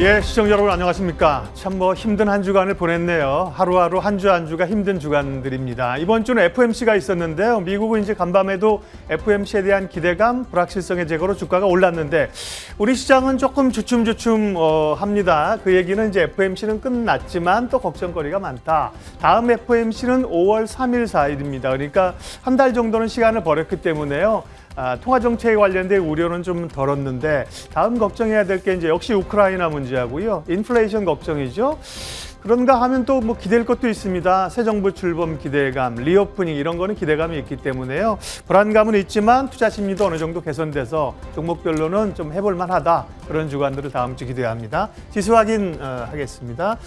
예, 시청자 여러분 안녕하십니까? 참 뭐 힘든 한 주간을 보냈네요. 하루하루 한 주 한 주가 힘든 주간들입니다. 이번 주는 FOMC가 있었는데요. 미국은 이제 간밤에도 FOMC에 대한 기대감, 불확실성의 제거로 주가가 올랐는데 우리 시장은 조금 주춤주춤 어, 합니다. 그 얘기는 이제 FOMC는 끝났지만 또 걱정거리가 많다. 다음 FOMC는 5월 3일 4일입니다. 그러니까 한 달 정도는 시간을 버렸기 때문에요. 아, 통화 정책에 관련된 우려는 좀 덜었는데 다음 걱정해야 될 게 이제 역시 우크라이나 문제하고요. 인플레이션 걱정이죠. 그런가 하면 또 뭐 기댈 것도 있습니다. 새 정부 출범 기대감, 리오프닝 이런 거는 기대감이 있기 때문에요. 불안감은 있지만 투자 심리도 어느 정도 개선돼서 종목별로는 좀 해볼 만하다. 그런 주간들을 다음 주 기대합니다. 지수 확인 어, 하겠습니다.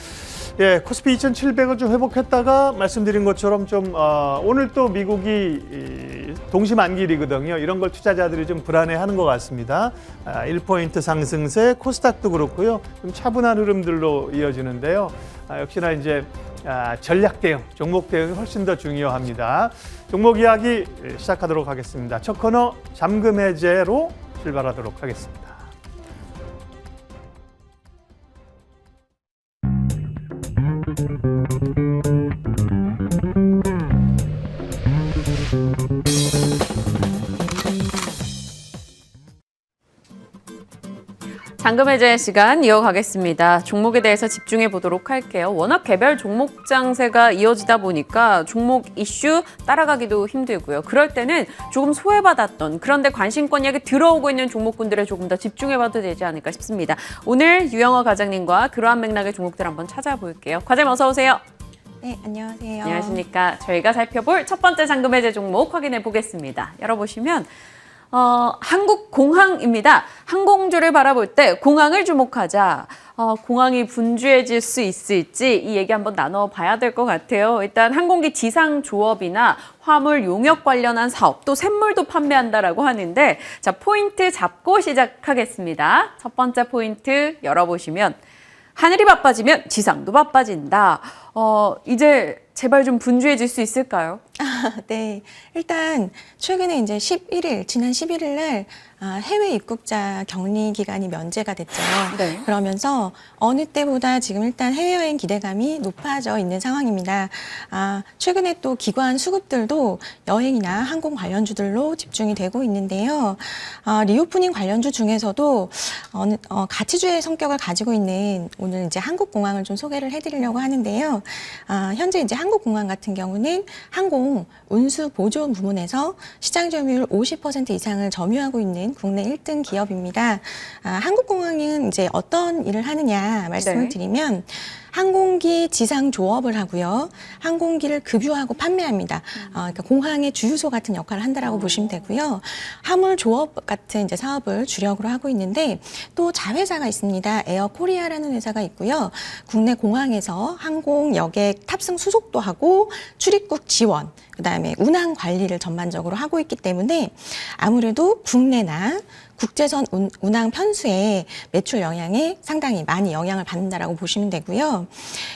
예, 코스피 2,700을 좀 회복했다가 말씀드린 것처럼 좀 어, 오늘 또 미국이 이, 동시만길이거든요. 이런 걸 투자자들이 좀 불안해하는 것 같습니다. 아, 1포인트 상승세, 코스닥도 그렇고요. 좀 차분한 흐름들로 이어지는데요. 아, 역시나 이제 아, 전략 대응, 종목 대응이 훨씬 더 중요합니다. 종목 이야기 시작하도록 하겠습니다. 첫 코너 잠금 해제로 출발하도록 하겠습니다. 잔금 해제 시간 이어가겠습니다. 종목에 대해서 집중해 보도록 할게요. 워낙 개별 종목 장세가 이어지다 보니까 종목 이슈 따라가기도 힘들고요. 그럴 때는 조금 소외받았던 그런데 관심권 약이 들어오고 있는 종목군들에 조금 더 집중해 봐도 되지 않을까 싶습니다. 오늘 유영어 과장님과 그러한 맥락의 종목들 한번 찾아볼게요. 과장님 어서 오세요. 네, 안녕하세요. 안녕하십니까. 저희가 살펴볼 첫 번째 잔금 해제 종목 확인해 보겠습니다. 열어보시면 어, 한국공항입니다. 항공주를 바라볼 때 공항을 주목하자. 어, 공항이 분주해질 수 있을지 이 얘기 한번 나눠봐야 될 것 같아요. 일단 항공기 지상 조업이나 화물 용역 관련한 사업 또 샘물도 판매한다라고 하는데 자 포인트 잡고 시작하겠습니다. 첫 번째 포인트 열어보시면 하늘이 바빠지면 지상도 바빠진다. 어, 이제 제발 좀 분주해질 수 있을까요? 네, 일단 최근에 이제 11일, 지난 11일 날 아, 해외 입국자 격리 기간이 면제가 됐죠. 네. 그러면서 어느 때보다 지금 일단 해외 여행 기대감이 높아져 있는 상황입니다. 아, 최근에 또 기관 수급들도 여행이나 항공 관련주들로 집중이 되고 있는데요. 아, 리오프닝 관련주 중에서도 어느 어, 가치주의 성격을 가지고 있는 오늘 이제 한국공항을 좀 소개를 해드리려고 하는데요. 아, 현재 이제 한국공항 같은 경우는 항공 운수 보조 부문에서 시장 점유율 50% 이상을 점유하고 있는 국내 1등 기업입니다. 아, 한국공항은 이제 어떤 일을 하느냐 말씀을 네. 드리면 항공기 지상 조업을 하고요. 항공기를 급유하고 판매합니다. 어, 그러니까 공항의 주유소 같은 역할을 한다라고 보시면 되고요. 화물 조업 같은 이제 사업을 주력으로 하고 있는데 또 자회사가 있습니다. 에어 코리아라는 회사가 있고요. 국내 공항에서 항공 여객 탑승 수속도 하고 출입국 지원, 그다음에 운항 관리를 전반적으로 하고 있기 때문에 아무래도 국내나 국제선 운, 운항 편수에 매출 영향에 상당히 많이 영향을 받는다라고 보시면 되고요.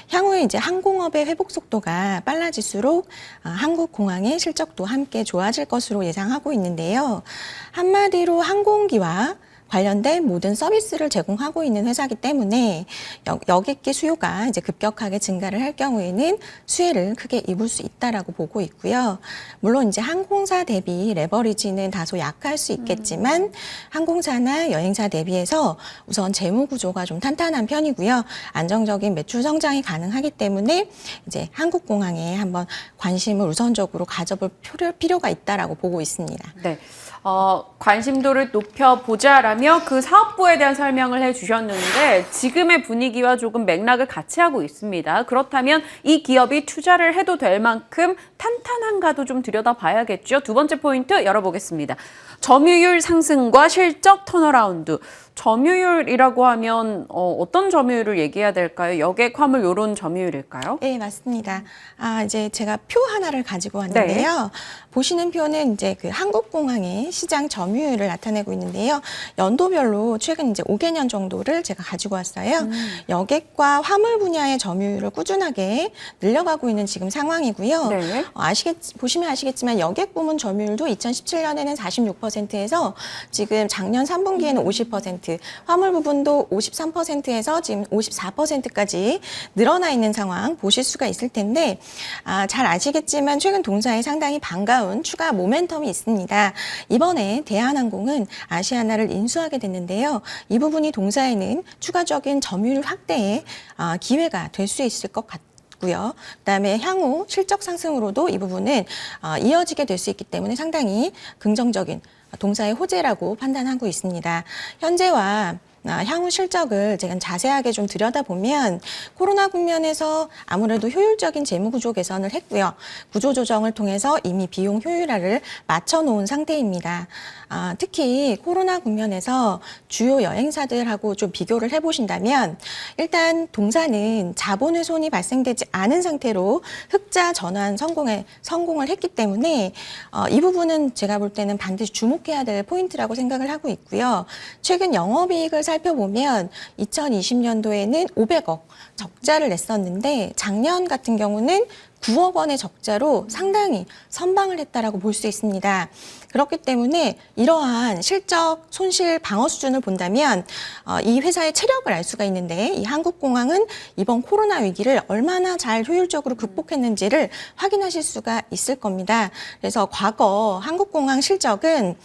향후에 이제 항공업의 회복 속도가 빨라질수록 아, 한국 공항의 실적도 함께 좋아질 것으로 예상하고 있는데요. 한마디로 항공기와 관련된 모든 서비스를 제공하고 있는 회사이기 때문에 여, 여객기 수요가 이제 급격하게 증가를 할 경우에는 수혜를 크게 입을 수 있다라고 보고 있고요. 물론 이제 항공사 대비 레버리지는 다소 약할 수 있겠지만 항공사나 여행사 대비해서 우선 재무 구조가 좀 탄탄한 편이고요. 안정적인 매출 성장이 가능하기 때문에 이제 한국 공항에 한번 관심을 우선적으로 가져볼 필요, 필요가 있다라고 보고 있습니다. 네. 어, 관심도를 높여보자라 며 그 사업부에 대한 설명을 해 주셨는데 지금의 분위기와 조금 맥락을 같이 하고 있습니다. 그렇다면 이 기업이 투자를 해도 될 만큼 탄탄한가도 좀 들여다봐야겠죠. 두 번째 포인트 열어보겠습니다. 점유율 상승과 실적 턴어라운드. 점유율이라고 하면 어, 어떤 점유율을 얘기해야 될까요? 여객, 화물 이런 점유율일까요? 네, 맞습니다. 아, 이제 제가 표 하나를 가지고 왔는데요. 보시는 표는 이제 그 한국공항의 시장 점유율을 나타내고 있는데요. 연도별로 최근 이제 5개년 정도를 제가 가지고 왔어요. 여객과 화물 분야의 점유율을 꾸준하게 늘려가고 있는 지금 상황이고요. 네. 어, 아시겠, 보시면 아시겠지만 여객 부문 점유율도 2017년에는 46%에서 지금 작년 3분기에는 50% 53%, 화물 부분도 53%에서 지금 54%까지 늘어나 있는 상황 보실 수가 있을 텐데 아, 잘 아시겠지만 최근 동사에 상당히 반가운 추가 모멘텀이 있습니다. 이번에 대한항공은 아시아나를 인수하게 됐는데요. 이 부분이 동사에는 추가적인 점유율 확대에 아, 기회가 될 수 있을 것 같습니다. 고요. 그다음에 향후 실적 상승으로도 이 부분은 어, 이어지게 될 수 있기 때문에 상당히 긍정적인 동사의 호재라고 판단하고 있습니다. 현재와 아, 향후 실적을 제가 자세하게 좀 들여다보면 코로나 국면에서 아무래도 효율적인 재무 구조 개선을 했고요. 구조 조정을 통해서 이미 비용 효율화를 맞춰 놓은 상태입니다. 아, 특히 코로나 국면에서 주요 여행사들하고 좀 비교를 해보신다면 일단 동사는 자본훼손이 발생되지 않은 상태로 흑자 전환 성공에 성공을 했기 때문에 어, 이 부분은 제가 볼 때는 반드시 주목해야 될 포인트라고 생각을 하고 있고요. 최근 영업이익을 살펴보면 2020년도에는 500억 적자를 냈었는데 작년 같은 경우는 9억 원의 적자로 상당히 선방을 했다라고 볼 수 있습니다. 그렇기 때문에 이러한 실적 손실 방어 수준을 본다면 어, 이 회사의 체력을 알 수가 있는데 이 한국공항은 이번 코로나 위기를 얼마나 잘 효율적으로 극복했는지를 확인하실 수가 있을 겁니다. 그래서 과거 한국공항 실적은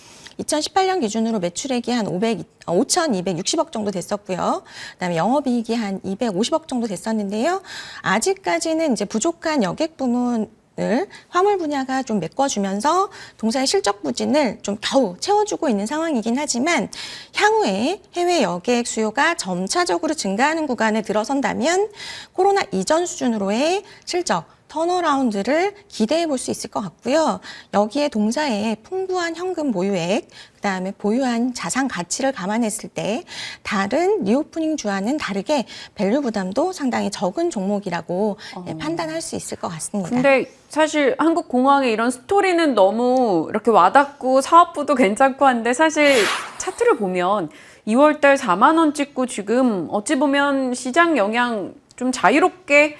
2018년 기준으로 매출액이 한 500, 어, 5,260억 정도 됐었고요. 그다음에 영업이익이 한 250억 정도 됐었는데요. 아직까지는 이제 부족한 여객 부문 을 화물 분야가 좀 메꿔주면서 동사의 실적 부진을 좀 겨우 채워주고 있는 상황이긴 하지만 향후에 해외 여객 수요가 점차적으로 증가하는 구간에 들어선다면 코로나 이전 수준으로의 실적 턴어라운드를 기대해 볼 수 있을 것 같고요. 여기에 동사의 풍부한 현금 보유액, 그 다음에 보유한 자산 가치를 감안했을 때 다른 리오프닝 주와는 다르게 밸류 부담도 상당히 적은 종목이라고 예, 판단할 수 있을 것 같습니다. 근데 사실 한국 공항의 이런 스토리는 너무 이렇게 와닿고 사업부도 괜찮고 한데 사실 차트를 보면 2월달 4만 원 찍고 지금 어찌 보면 시장 영향 좀 자유롭게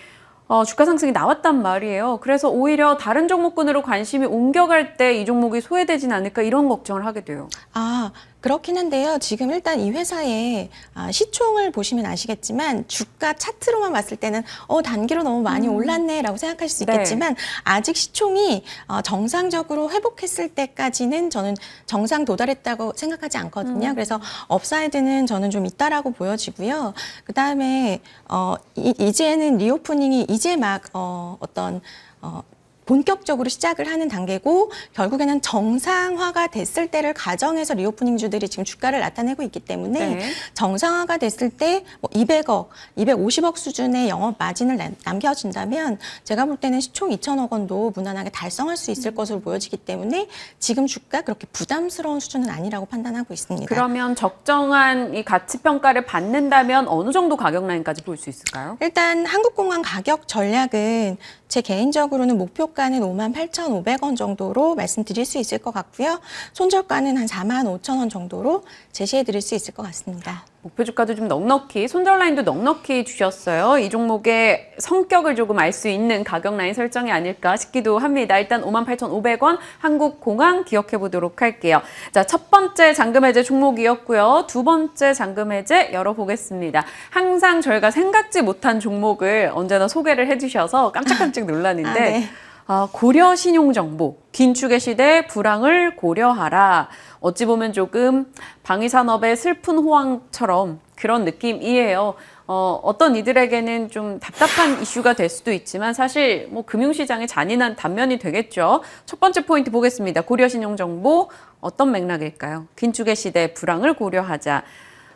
어, 주가 상승이 나왔단 말이에요. 그래서 오히려 다른 종목군으로 관심이 옮겨갈 때 이 종목이 소외되진 않을까 이런 걱정을 하게 돼요. 아, 그렇긴 한데요. 지금 일단 이 회사의 아, 시총을 보시면 아시겠지만 주가 차트로만 봤을 때는 어, 단기로 너무 많이 올랐네라고 생각할 수 네. 있겠지만 아직 시총이 어, 정상적으로 회복했을 때까지는 저는 정상 도달했다고 생각하지 않거든요. 그래서 업사이드는 저는 좀 있다라고 보여지고요. 그 다음에 어, 이, 이제는 리오프닝이 이제 막 어, 어떤 어, 본격적으로 시작을 하는 단계고 결국에는 정상화가 됐을 때를 가정해서 리오프닝 주들이 지금 주가를 나타내고 있기 때문에 네. 정상화가 됐을 때 뭐 200억, 250억 수준의 영업 마진을 남- 남겨진다면 제가 볼 때는 시총 2천억 원도 무난하게 달성할 수 있을 것으로 보여지기 때문에 지금 주가 그렇게 부담스러운 수준은 아니라고 판단하고 있습니다. 그러면 적정한 이 가치 평가를 받는다면 어느 정도 가격 라인까지 볼 수 있을까요? 일단 한국공항 가격 전략은 제 개인적으로는 목표가 는 5만 8,500원 정도로 말씀드릴 수 있을 것 같고요. 손절가는 한 4만 5천 원 정도로 제시해 드릴 수 있을 것 같습니다. 목표 주가도 좀 넉넉히 손절 라인도 넉넉히 주셨어요. 이 종목의 성격을 조금 알 수 있는 가격 라인 설정이 아닐까 싶기도 합니다. 일단 58,500원 한국공항 기억해 보도록 할게요. 자, 첫 번째 잔금 해제 종목이었고요. 두 번째 잔금 해제 열어보겠습니다. 항상 저희가 생각지 못한 종목을 언제나 소개를 해 주셔서 깜짝깜짝 놀랐는데 아, 네. 아, 고려 신용정보, 긴축의 시대 불황을 고려하라. 어찌 보면 조금 방위산업의 슬픈 호황처럼 그런 느낌이에요. 어, 어떤 이들에게는 좀 답답한 이슈가 될 수도 있지만 사실 뭐 금융시장의 잔인한 단면이 되겠죠. 첫 번째 포인트 보겠습니다. 고려 신용정보 어떤 맥락일까요? 긴축의 시대 불황을 고려하자.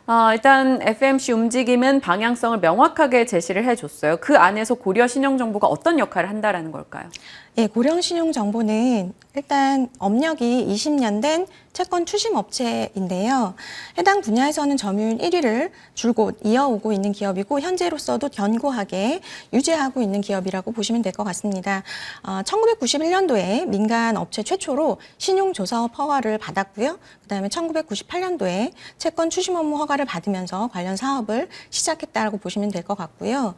아, 일단 FMC 움직임은 방향성을 명확하게 제시를 해줬어요. 그 안에서 고려 신용정보가 어떤 역할을 한다라는 걸까요? 예, 고령 신용 정보는 일단 업력이 20년 된 채권 추심 업체인데요. 해당 분야에서는 점유율 1위를 줄곧 이어오고 있는 기업이고 현재로서도 견고하게 유지하고 있는 기업이라고 보시면 될 것 같습니다. 어, 1991년도에 민간 업체 최초로 신용 조사업 허가를 받았고요. 그다음에 1998년도에 채권 추심 업무 허가를 받으면서 관련 사업을 시작했다고 보시면 될 것 같고요.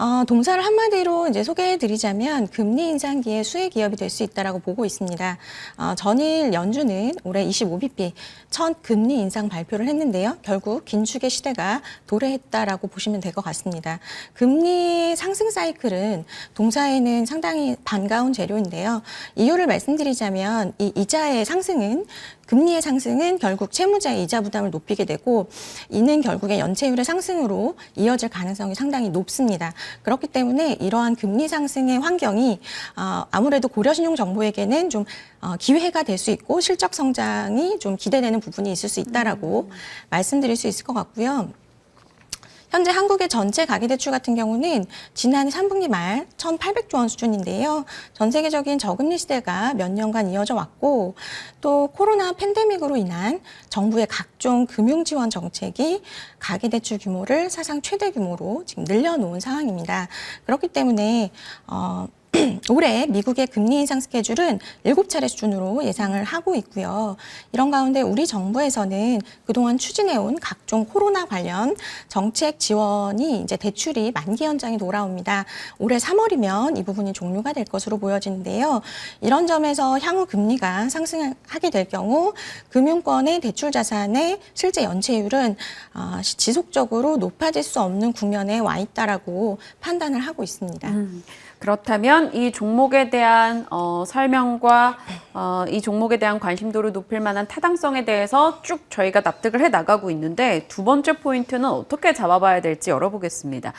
어, 동사를 한마디로 이제 소개해드리자면 금리 인상기의 수혜 기업이 될 수 있다라고 보고 있습니다. 어, 전일 연준은 올해 25bp 첫 금리 인상 발표를 했는데요. 결국 긴축의 시대가 도래했다라고 보시면 될 것 같습니다. 금리 상승 사이클은 동사에는 상당히 반가운 재료인데요. 이유를 말씀드리자면 이 이자의 상승은 금리의 상승은 결국 채무자의 이자 부담을 높이게 되고 이는 결국에 연체율의 상승으로 이어질 가능성이 상당히 높습니다. 그렇기 때문에 이러한 금리 상승의 환경이 어, 아무래도 고려신용 정보에게는 좀 어, 기회가 될 수 있고 실적 성장이 좀 기대되는 부분이 있을 수 있다라고 말씀드릴 수 있을 것 같고요. 현재 한국의 전체 가계대출 같은 경우는 지난해 3분기 말 1,800조 원 수준인데요. 전 세계적인 저금리 시대가 몇 년간 이어져 왔고 또 코로나 팬데믹으로 인한 정부의 각종 금융 지원 정책이 가계대출 규모를 사상 최대 규모로 지금 늘려놓은 상황입니다. 그렇기 때문에 어, 올해 미국의 금리 인상 스케줄은 7차례 수준으로 예상을 하고 있고요. 이런 가운데 우리 정부에서는 그동안 추진해온 각종 코로나 관련 정책 지원이 이제 대출이 만기 연장이 돌아옵니다. 올해 3월이면 이 부분이 종료가 될 것으로 보여지는데요. 이런 점에서 향후 금리가 상승하게 될 경우 금융권의 대출 자산의 실제 연체율은 어, 지속적으로 높아질 수 없는 국면에 와 있다라고 판단을 하고 있습니다. 음, 그렇다면 이 종목에 대한 어, 설명과 어, 이 종목에 대한 관심도를 높일 만한 타당성에 대해서 쭉 저희가 납득을 해 나가고 있는데 두 번째 포인트는 어떻게 잡아봐야 될지 열어보겠습니다.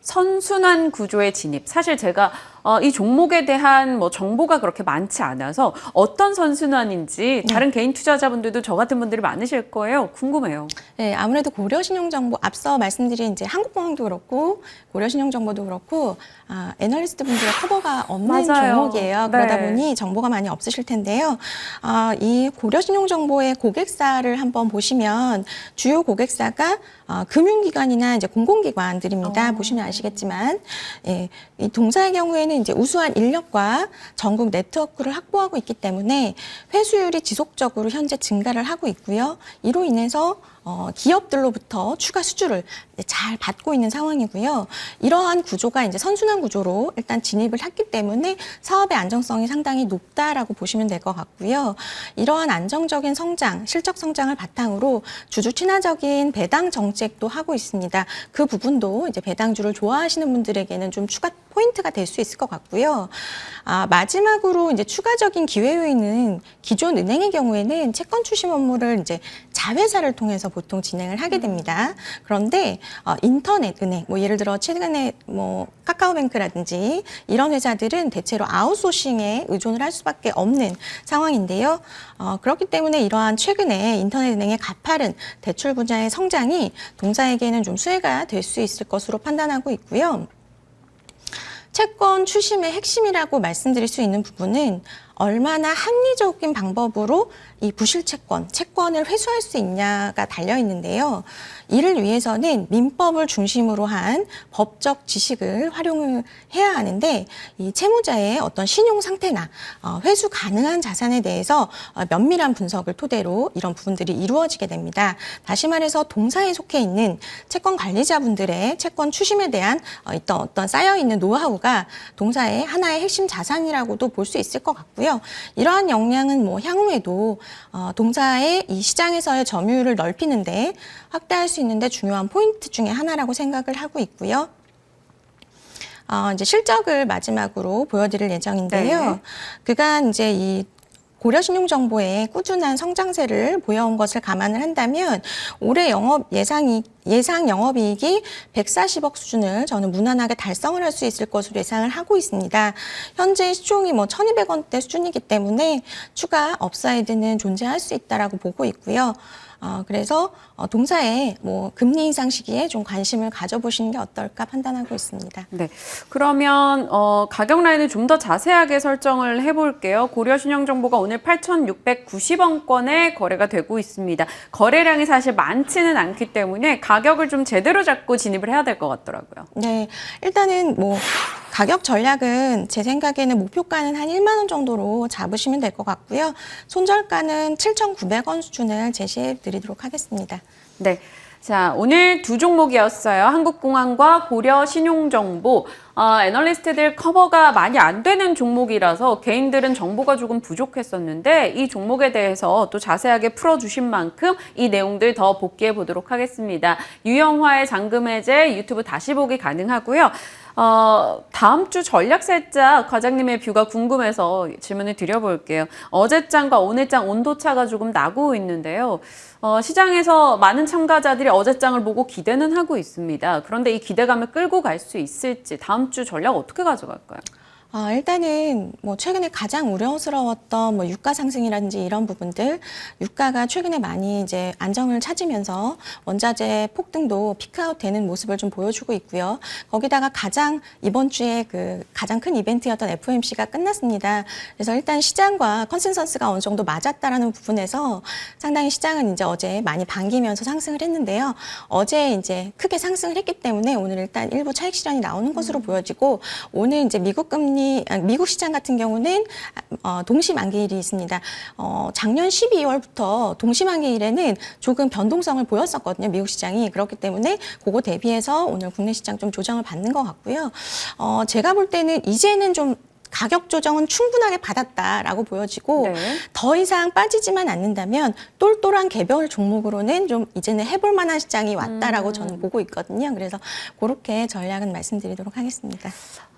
선순환 구조의 진입. 사실 제가 어, 이 종목에 대한 뭐 정보가 그렇게 많지 않아서 어떤 선순환인지 다른 개인 투자자분들도 저 같은 분들이 많으실 거예요. 궁금해요. 네, 아무래도 고려신용정보 앞서 말씀드린 이제 한국공항도 그렇고 고려신용정보도 그렇고 아, 애널리스트 분들의 커버가 없는 맞아요. 종목이에요. 그러다 네. 보니 정보가 많이 없으실 텐데요. 아, 이 고려신용정보의 고객사를 한번 보시면 주요 고객사가 아, 금융기관이나 이제 공공기관들입니다. 어. 보시면 아시겠지만 예, 이 동사의 경우에는 이제 우수한 인력과 전국 네트워크를 확보하고 있기 때문에 회수율이 지속적으로 현재 증가를 하고 있고요. 이로 인해서 어, 기업들로부터 추가 수주를 잘 받고 있는 상황이고요. 이러한 구조가 이제 선순환 구조로 일단 진입을 했기 때문에 사업의 안정성이 상당히 높다라고 보시면 될 것 같고요. 이러한 안정적인 성장, 실적 성장을 바탕으로 주주 친화적인 배당 정책도 하고 있습니다. 그 부분도 이제 배당주를 좋아하시는 분들에게는 좀 추가 포인트가 될 수 있을 것 같고요. 아, 마지막으로 이제 추가적인 기회 요인은 기존 은행의 경우에는 채권 출심 업무를 이제 자회사를 통해서 보통 진행을 하게 됩니다. 그런데 어, 인터넷 은행, 뭐 예를 들어 최근에 뭐 카카오뱅크라든지 이런 회사들은 대체로 아웃소싱에 의존을 할 수밖에 없는 상황인데요. 어, 그렇기 때문에 이러한 최근에 인터넷 은행의 가파른 대출 분야의 성장이 동사에게는 좀 수혜가 될 수 있을 것으로 판단하고 있고요. 채권 추심의 핵심이라고 말씀드릴 수 있는 부분은 얼마나 합리적인 방법으로 이 부실 채권, 채권을 회수할 수 있냐가 달려 있는데요. 이를 위해서는 민법을 중심으로 한 법적 지식을 활용을 해야 하는데 이 채무자의 어떤 신용 상태나 어, 회수 가능한 자산에 대해서 어, 면밀한 분석을 토대로 이런 부분들이 이루어지게 됩니다. 다시 말해서 동사에 속해 있는 채권 관리자분들의 채권 추심에 대한 어, 어떤 어떤 쌓여 있는 노하우가 동사의 하나의 핵심 자산이라고도 볼 수 있을 것 같고요. 이러한 역량은 뭐 향후에도 어, 동사의 이 시장에서의 점유율을 넓히는데 확대할 수 있는데 중요한 포인트 중에 하나라고 생각을 하고 있고요. 어, 이제 실적을 마지막으로 보여드릴 예정인데요. 네. 그간 이제 이 고려신용정보의 꾸준한 성장세를 보여온 것을 감안을 한다면 올해 영업 예상이 예상 영업이익이 140억 수준을 저는 무난하게 달성을 할 수 있을 것으로 예상을 하고 있습니다. 현재 시총이 뭐 1,200원대 수준이기 때문에 추가 업사이드는 존재할 수 있다라고 보고 있고요. 어, 그래서 어, 동사에 뭐 금리 인상 시기에 좀 관심을 가져보시는 게 어떨까 판단하고 있습니다. 네. 그러면 어, 가격 라인을 좀 더 자세하게 설정을 해볼게요. 고려신용정보가 오늘 8,690원권에 거래가 되고 있습니다. 거래량이 사실 많지는 않기 때문에 가격을 좀 제대로 잡고 진입을 해야 될 것 같더라고요. 네, 일단은 뭐 가격 전략은 제 생각에는 목표가는 한 1만 원 정도로 잡으시면 될 것 같고요. 손절가는 7,900원 수준을 제시해 드리도록 하겠습니다. 네. 자, 오늘 두 종목이었어요. 한국공항과 고려 신용정보. 어, 애널리스트들 커버가 많이 안 되는 종목이라서 개인들은 정보가 조금 부족했었는데 이 종목에 대해서 또 자세하게 풀어주신 만큼 이 내용들 더 복귀해 보도록 하겠습니다. 유영화의 잔금해제 유튜브 다시 보기 가능하고요. 어, 다음 주 전략 살짝 과장님의 뷰가 궁금해서 질문을 드려볼게요. 어제장과 오늘장 온도차가 조금 나고 있는데요. 어, 시장에서 많은 참가자들이 어제장을 보고 기대는 하고 있습니다. 그런데 이 기대감을 끌고 갈 수 있을지 다음 주 전략 어떻게 가져갈까요? 아, 일단은 뭐 최근에 가장 우려스러웠던 뭐 유가 상승이라든지 이런 부분들, 유가가 최근에 많이 이제 안정을 찾으면서 원자재 폭등도 피크아웃 되는 모습을 좀 보여주고 있고요. 거기다가 가장 이번 주에 그 가장 큰 이벤트였던 FOMC가 끝났습니다. 그래서 일단 시장과 컨센서스가 어느 정도 맞았다라는 부분에서 상당히 시장은 이제 어제 많이 반기면서 상승을 했는데요. 어제 이제 크게 상승을 했기 때문에 오늘 일단 일부 차익 실현이 나오는 것으로 보여지고 오늘 이제 미국 금리 아, 미국 시장 같은 경우는 어, 동시 만기일이 있습니다. 어, 작년 12월부터 동시 만기일에는 조금 변동성을 보였었거든요. 미국 시장이 그렇기 때문에 그거 대비해서 오늘 국내 시장 좀 조정을 받는 것 같고요. 어, 제가 볼 때는 이제는 좀 가격 조정은 충분하게 받았다라고 보여지고 네. 더 이상 빠지지만 않는다면 똘똘한 개별 종목으로는 좀 이제는 해볼 만한 시장이 왔다라고 저는 보고 있거든요. 그래서 그렇게 전략은 말씀드리도록 하겠습니다.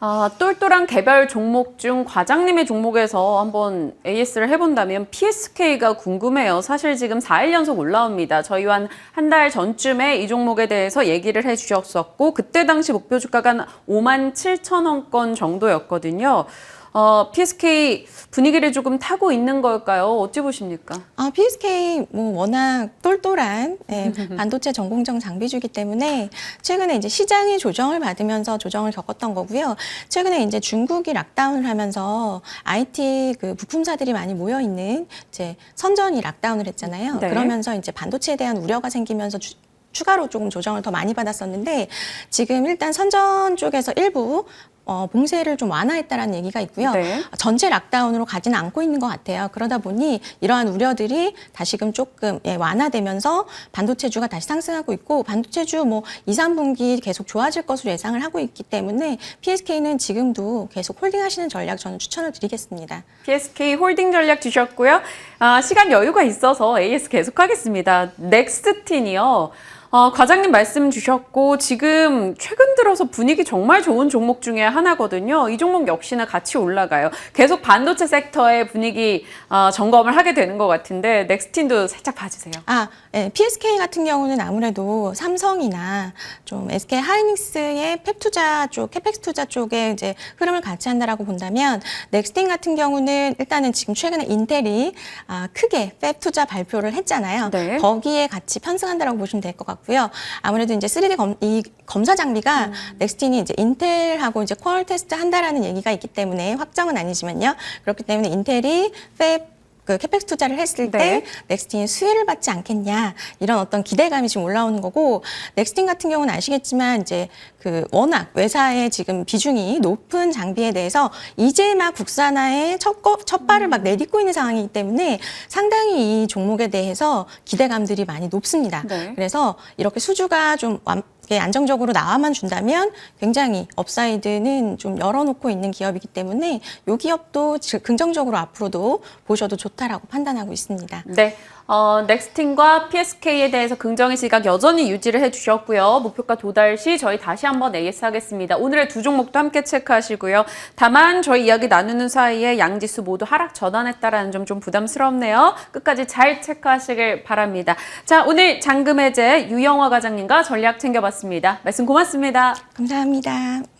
아, 똘똘한 개별 종목 중 과장님의 종목에서 한번 AS를 해본다면 PSK가 궁금해요. 사실 지금 4일 연속 올라옵니다. 저희와 한달 전쯤에 이 종목에 대해서 얘기를 해주셨었고 그때 당시 목표 주가가 한 5만 7천 원권 정도였거든요. 어, PSK 분위기를 조금 타고 있는 걸까요? 어찌 보십니까? 아, PSK 뭐 워낙 똘똘한 예, 반도체 전공정 장비주기 때문에 최근에 이제 시장이 조정을 받으면서 조정을 겪었던 거고요. 최근에 이제 중국이 락다운을 하면서 IT 그 부품사들이 많이 모여 있는 이제 선전이 락다운을 했잖아요. 네. 그러면서 이제 반도체에 대한 우려가 생기면서 주, 추가로 조금 조정을 더 많이 받았었는데 지금 일단 선전 쪽에서 일부 어, 봉쇄를 좀 완화했다라는 얘기가 있고요. 네. 전체 락다운으로 가지는 않고 있는 것 같아요. 그러다 보니 이러한 우려들이 다시금 조금 예, 완화되면서 반도체주가 다시 상승하고 있고 반도체주 뭐 2, 3분기 계속 좋아질 것으로 예상을 하고 있기 때문에 PSK는 지금도 계속 홀딩하시는 전략 저는 추천을 드리겠습니다. PSK 홀딩 전략 주셨고요. 아, 시간 여유가 있어서 AS 계속하겠습니다. 넥스틴이요. 어, 과장님 말씀 주셨고 지금 최근 들어서 분위기 정말 좋은 종목 중에 하나거든요. 이 종목 역시나 같이 올라가요. 계속 반도체 섹터의 분위기 어, 점검을 하게 되는 것 같은데 넥스틴도 살짝 봐주세요. 아, 예, PSK 같은 경우는 아무래도 삼성이나 좀 SK 하이닉스의 펩 투자 쪽, 캐펙스 투자 쪽에 이제 흐름을 같이 한다라고 본다면 넥스틴 같은 경우는 일단은 지금 최근에 인텔이 아, 크게 펩 투자 발표를 했잖아요. 네. 거기에 같이 편승한다라고 보시면 될 것 같고 요. 아무래도 이제 3D 검, 이 검사 장비가 음. 넥스틴이 이제 인텔하고 이제 퀄 테스트 한다라는 얘기가 있기 때문에 확정은 아니지만요. 그렇기 때문에 인텔이 펩 그 캐펙스 투자를 했을 네. 때 넥스틴이 수혜를 받지 않겠냐 이런 어떤 기대감이 지금 올라오는 거고 넥스틴 같은 경우는 아시겠지만 이제 그 워낙 외사의 지금 비중이 높은 장비에 대해서 이제 막 국산화의 첫, 거, 첫 발을 막 내딛고 있는 상황이기 때문에 상당히 이 종목에 대해서 기대감들이 많이 높습니다. 네. 그래서 이렇게 수주가 좀 완, 안정적으로 나와만 준다면 굉장히 업사이드는 좀 열어놓고 있는 기업이기 때문에 이 기업도 즉 긍정적으로 앞으로도 보셔도 좋다라고 판단하고 있습니다. 네. 어, 넥스틴과 PSK에 대해서 긍정의 시각 여전히 유지를 해주셨고요. 목표가 도달 시 저희 다시 한번 AS 하겠습니다. 오늘의 두 종목도 함께 체크하시고요. 다만 저희 이야기 나누는 사이에 양지수 모두 하락 전환했다라는 점 좀 부담스럽네요. 끝까지 잘 체크하시길 바랍니다. 자, 오늘 장금해제 유영화 과장님과 전략 챙겨봤습니다. 말씀 고맙습니다. 감사합니다.